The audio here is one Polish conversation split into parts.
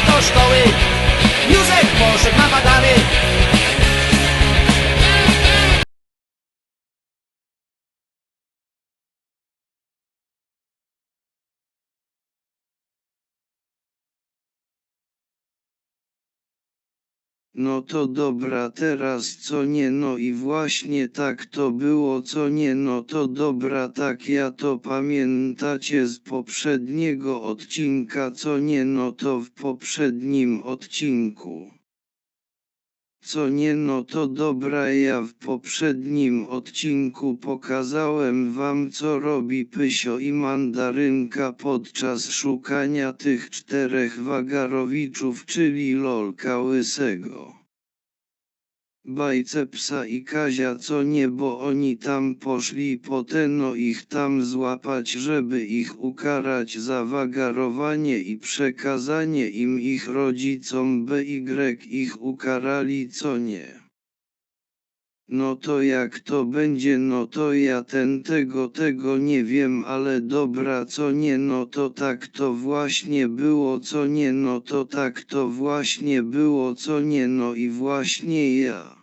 to što vi. Szkoły Józek poszedł da badany No to dobra teraz co nie no i właśnie tak to było co nie no to dobra tak ja to pamiętacie z poprzedniego odcinka co nie no to w poprzednim odcinku. Co nie no to dobra ja w poprzednim odcinku pokazałem wam co robi Pysio i Mandarynka podczas szukania tych czterech wagarowiczów czyli lolka łysego. Bajcepsa i Kazia co nie bo oni tam poszli po no ich tam złapać żeby ich ukarać za wagarowanie i przekazanie im ich rodzicom BY ich ukarali co nie. No to jak to będzie no to ja ten tego tego nie wiem ale dobra co nie no to tak to właśnie było co nie no to tak to właśnie było co nie no i właśnie ja.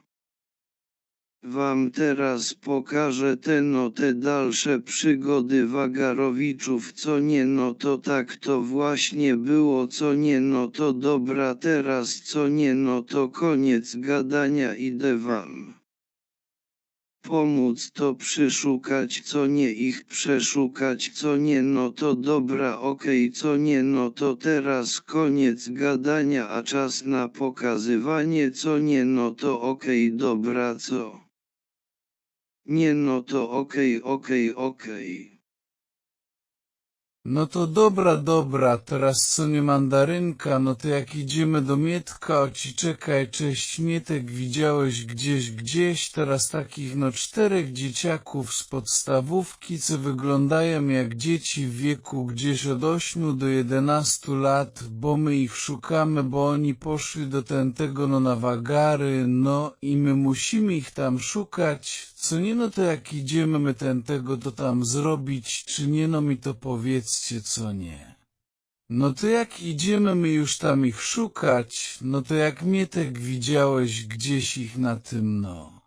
Wam teraz pokażę te no te dalsze przygody Wagarowiczów co nie no to tak to właśnie było co nie no to dobra teraz co nie no to koniec gadania idę wam pomóc to przyszukać co nie ich przeszukać co nie no to dobra okej okay, co nie no to teraz koniec gadania a czas na pokazywanie co nie no to okej okay, dobra co? Nie no to okej okay, okej okej No to dobra, dobra, teraz co nie mandarynka, no to jak idziemy do Mietka, o ci czekaj, cześć Mietek, widziałeś gdzieś, gdzieś, teraz takich no czterech dzieciaków z podstawówki, co wyglądają jak dzieci w wieku gdzieś od 8 do 11 lat, bo my ich szukamy, bo oni poszli do ten tego no na wagary, no i my musimy ich tam szukać, co nie no to jak idziemy my ten tego to tam zrobić, czy nie no mi to powiedzcie co nie. No to jak idziemy my już tam ich szukać, no to jak Mietek widziałeś gdzieś ich na tym no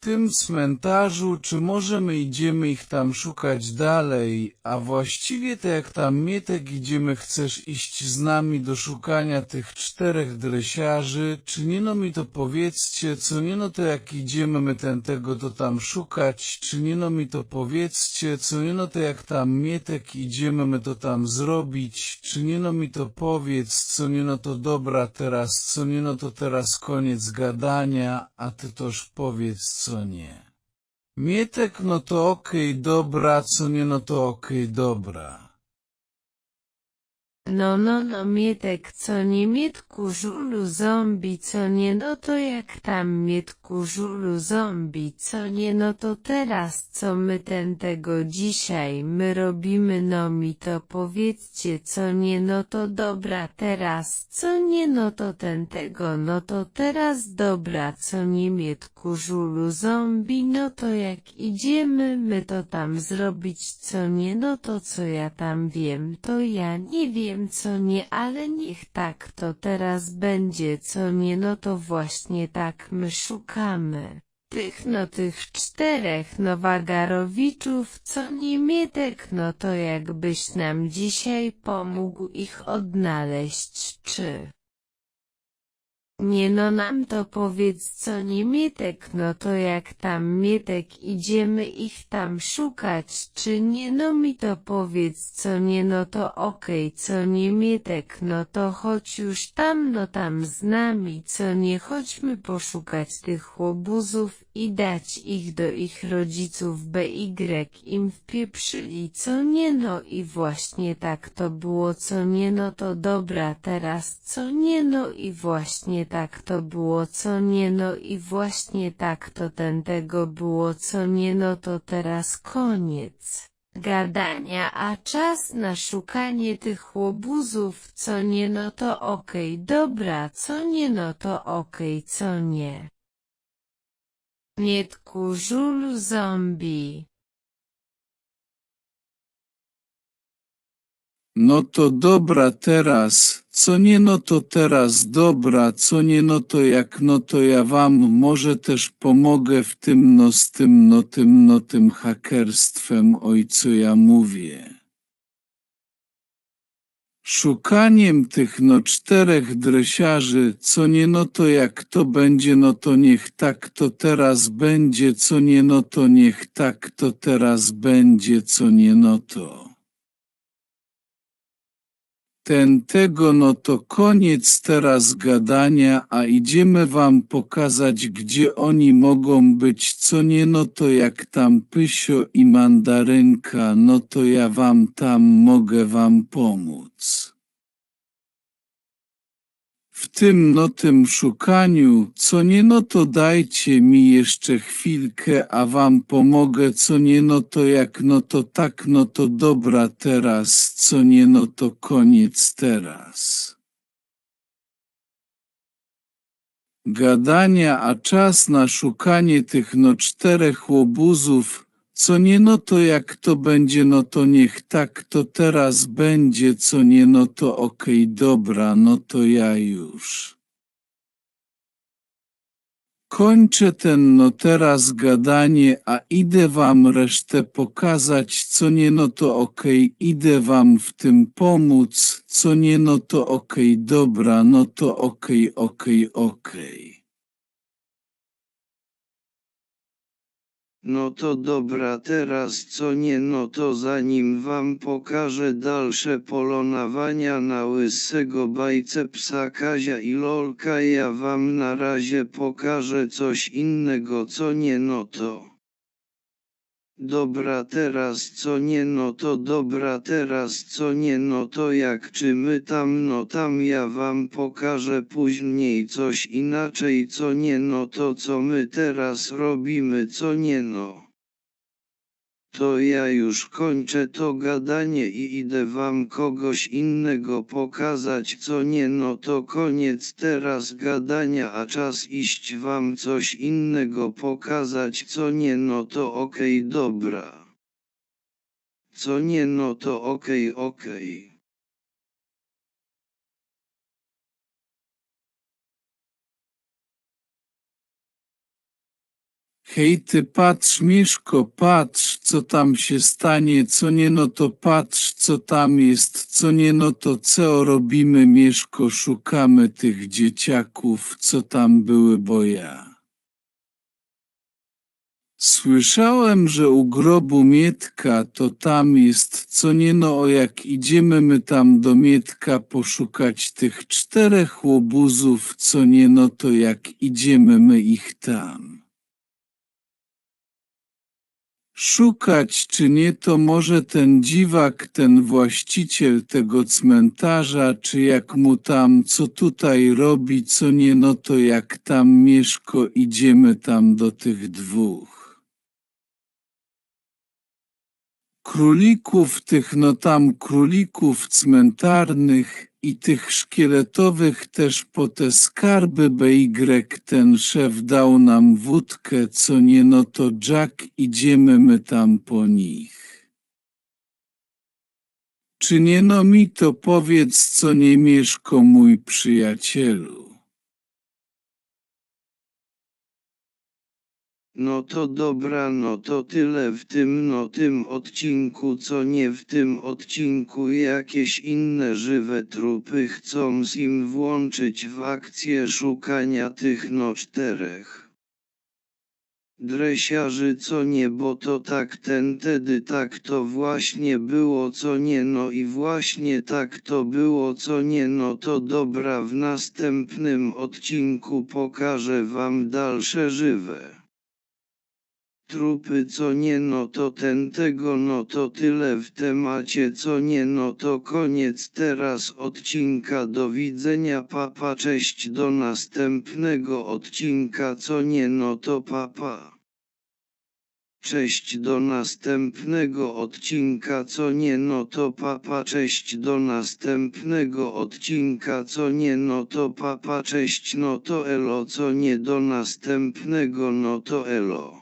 tym cmentarzu, czy może my idziemy ich tam szukać dalej, a właściwie to jak tam Mietek idziemy chcesz iść z nami do szukania tych czterech dresiarzy, czy nie no mi to powiedzcie, co nie no to jak idziemy my ten tego to tam szukać, czy nie no mi to powiedzcie, co nie no to jak tam Mietek idziemy my to tam zrobić, czy nie no mi to powiedz, co nie no to dobra teraz, co nie no to teraz koniec gadania, a ty toż powiedz co nie. Mietek no to okej okay, dobra, co nie no to okej okay, dobra. No no no Mietek co nie Mietku żulu zombie co nie no to jak tam Mietku żulu zombie co nie no to teraz co my ten tego dzisiaj my robimy no mi to powiedzcie co nie no to dobra teraz co nie no to ten tego no to teraz dobra co nie Mietku żulu zombie no to jak idziemy my to tam zrobić co nie no to co ja tam wiem to ja nie wiem co nie, ale niech tak to teraz będzie, co nie, no to właśnie tak my szukamy. Tych no tych czterech Nowagarowiczów, co nie Mietek, no to jakbyś nam dzisiaj pomógł ich odnaleźć, czy... Nie no nam to powiedz co nie Mietek no to jak tam Mietek idziemy ich tam szukać czy nie no mi to powiedz co nie no to okej okay, co nie Mietek no to chodź już tam no tam z nami co nie chodźmy poszukać tych łobuzów i dać ich do ich rodziców BY im wpieprzyli co nie no i właśnie tak to było co nie no to dobra teraz co nie no i właśnie tak to było co nie no i właśnie tak to ten tego było co nie no to teraz koniec gadania, a czas na szukanie tych łobuzów, co nie no to okej, okay, dobra, co nie no to okej, okay, co nie. Mietku żul zombie. No to dobra teraz, co nie no to teraz dobra, co nie no to jak no to ja wam może też pomogę w tym no z tym no tym no tym hakerstwem oj co ja mówię. szukaniem tych no czterech dresiarzy, co nie no to jak to będzie, no to niech tak to teraz będzie, co nie no to niech tak to teraz będzie, co nie no to. Ten tego no to koniec teraz gadania, a idziemy wam pokazać gdzie oni mogą być, co nie no to jak tam Pysio i Mandarynka, no to ja wam tam mogę wam pomóc. Tym no tym szukaniu, co nie no to dajcie mi jeszcze chwilkę, a wam pomogę, co nie no to jak no to tak no to dobra teraz, co nie no to koniec teraz. Gadania, a czas na szukanie tych no czterech łobuzów, co nie no to jak to będzie, no to niech tak to teraz będzie, co nie no to okej, dobra, no to ja już. Kończę ten no teraz gadanie, a idę wam resztę pokazać, co nie no to okej, idę wam w tym pomóc, co nie no to okej, dobra, no to okej, okej, okej. No to dobra teraz co nie no to zanim wam pokażę dalsze polonawania na łysego bajcepsa Kazia i Lolka ja wam na razie pokażę coś innego co nie no to. Dobra teraz co nie no to dobra teraz co nie no to jak czy my tam no tam ja wam pokażę później coś inaczej co nie no to co my teraz robimy co nie no. To ja już kończę to gadanie i idę wam kogoś innego pokazać co nie no to koniec teraz gadania a czas iść wam coś innego pokazać co nie no to okej dobra. Co nie no to okej okej. Hej ty patrz Mieszko, patrz co tam się stanie, co nie no to patrz co tam jest, co nie no to co robimy Mieszko, szukamy tych dzieciaków, co tam były, bo ja. Słyszałem, że u grobu Mietka to tam jest, co nie no o jak idziemy my tam do Mietka poszukać tych czterech łobuzów, co nie no to jak idziemy my ich tam. Szukać czy nie to może ten dziwak, ten właściciel tego cmentarza, czy jak mu tam co tutaj robi, co nie no to jak tam Mieszko idziemy tam do tych dwóch. Królików tych no tam królików cmentarnych i tych szkieletowych też po te skarby BY ten szef dał nam wódkę, co nie no to Jack idziemy my tam po nich. Czy nie no mi to powiedz, co nie Mieszko mój przyjacielu. No to dobra, no to tyle w tym no tym odcinku, co nie w tym odcinku jakieś inne żywe trupy chcą im włączyć w akcję szukania tych no czterech. Dresiarzy co nie, bo to tak ten tedy tak to właśnie było co nie no i właśnie tak to było co nie no to dobra w następnym odcinku pokażę wam dalsze żywe trupy co nie no to ten tego no to tyle w temacie co nie no to koniec teraz odcinka do widzenia papa cześć do następnego odcinka co nie no to papa. Cześć do następnego odcinka co nie no to papa cześć do następnego odcinka co nie no to papa cześć no to elo co nie do następnego no to elo.